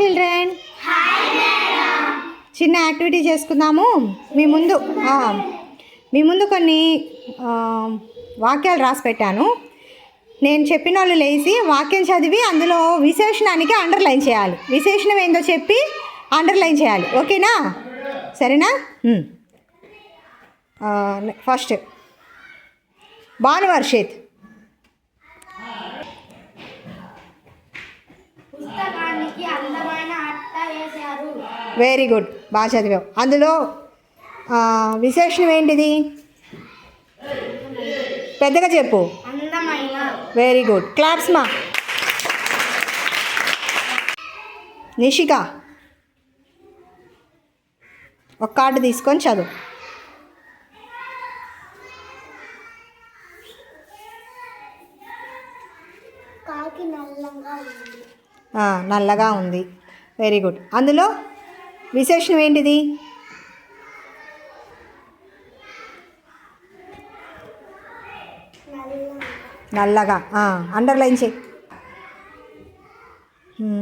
Children చిన్న activity చేసుకుందాము. మీ ముందు మీ ముందు కొన్ని వాక్యాలు రాసి పెట్టాను. నేను చెప్పిన వాళ్ళు లేచి వాక్యం చదివి అందులో విశేషణానికి అండర్లైన్ చేయాలి. విశేషణం ఏందో చెప్పి అండర్లైన్ చేయాలి. ఓకేనా? సరేనా? ఫస్ట్ భానువర్షిత్. వెరీ గుడ్ బాగా చదివావు. అందులో విశేషణం ఏంటిది? పెద్దగా చెప్పు. వెరీ గుడ్ క్లాప్స్ మా నిషిక ఒక కార్డు తీసుకొని చదువు. నల్లగా ఉంది. వెరీ గుడ్ అందులో విశేషణం ఏంటిది? నల్లగా. అండర్లైన్ చేయి.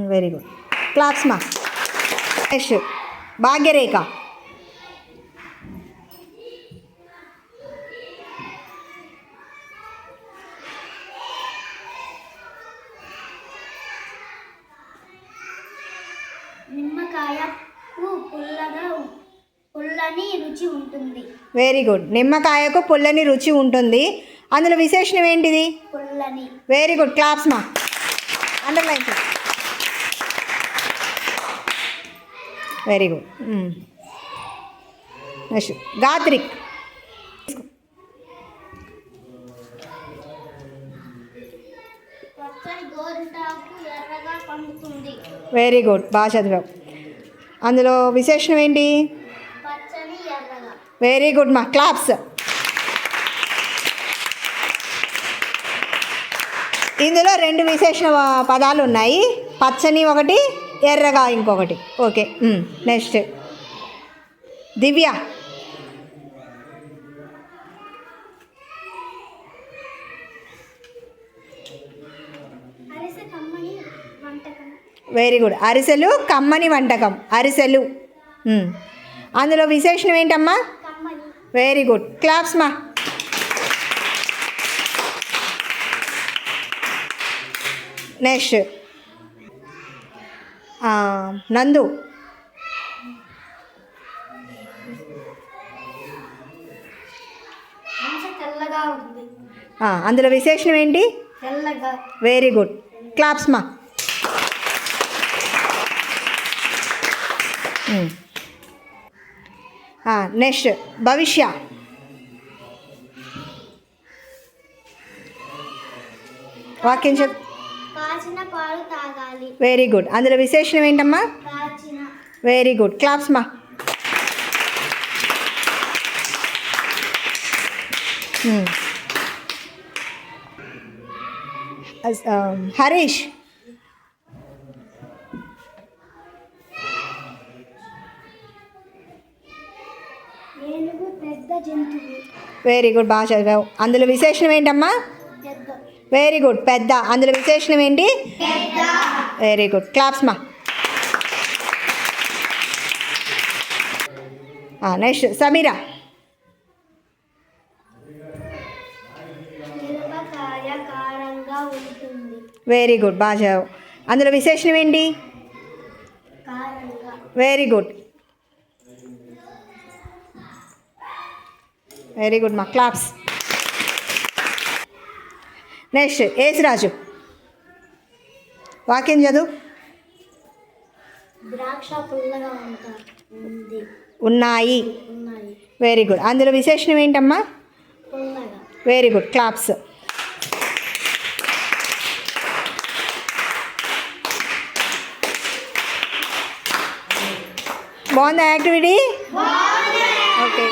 వెరీ గుడ్ క్లాప్స్ మా నెక్స్ట్ భాగ్యరేఖ. పుల్లగా పుల్లని రుచి ఉంటుంది. వెరీ గుడ్ నిమ్మకాయకు పుల్లని రుచి ఉంటుంది. అందులో విశేషణం ఏంటిది? పుల్లని. వెరీ గుడ్ క్లాప్స్ మా underline very good next Gatrik very good బాగా చదివావు. అందులో విశేషణం ఏంటి? వెరీ గుడ్ మా క్లాప్స్. ఇందులో రెండు విశేషణ పదాలు ఉన్నాయి. పచ్చని ఒకటి ఎర్రగా ఇంకొకటి. ఓకే నెక్స్ట్ దివ్య అరిసె కమ్మని వంటకం వెరీ గుడ్ అరిసెలు కమ్మని వంటకం. అరిసెలు. మ్. అందులో విశేషణం ఏంటమ్మా? వెరీ గుడ్ క్లాప్స్ మా నెక్స్ట్ నందు అందులో విశేషణం ఏంటి? వెరీ గుడ్ క్లాప్స్ మా నెక్స్ట్ భవిష్య. వాక్యం చెప్. వెరీ గుడ్ అందులో విశేషణం ఏంటమ్మా? వెరీ గుడ్ క్లాప్స్ మా. హరీష్ పెద్ద జంతువు. వెరీ గుడ్ బాగా చదివావు. అందులో విశేషణం ఏంటమ్మా? వెరీ గుడ్ పెద్ద. అందులో విశేషణం ఏంటి? వెరీ గుడ్ క్లాప్స్ మా నెక్స్ట్ సమీరా వెరీ గుడ్ బాగా చదివావు. అందులో విశేషణం ఏంటి? వెరీ గుడ్ వెరీ గుడ్ మా క్లాప్స్. నెక్స్ట్ ఏసురాజు. వాక్యం చదువు. ద్రాక్ష పుల్లగా ఉన్నాయి. వెరీ గుడ్ అందులో విశేషణం ఏంటమ్మా? Very good claps. బాగుందా యాక్టివిటీ? ఓకే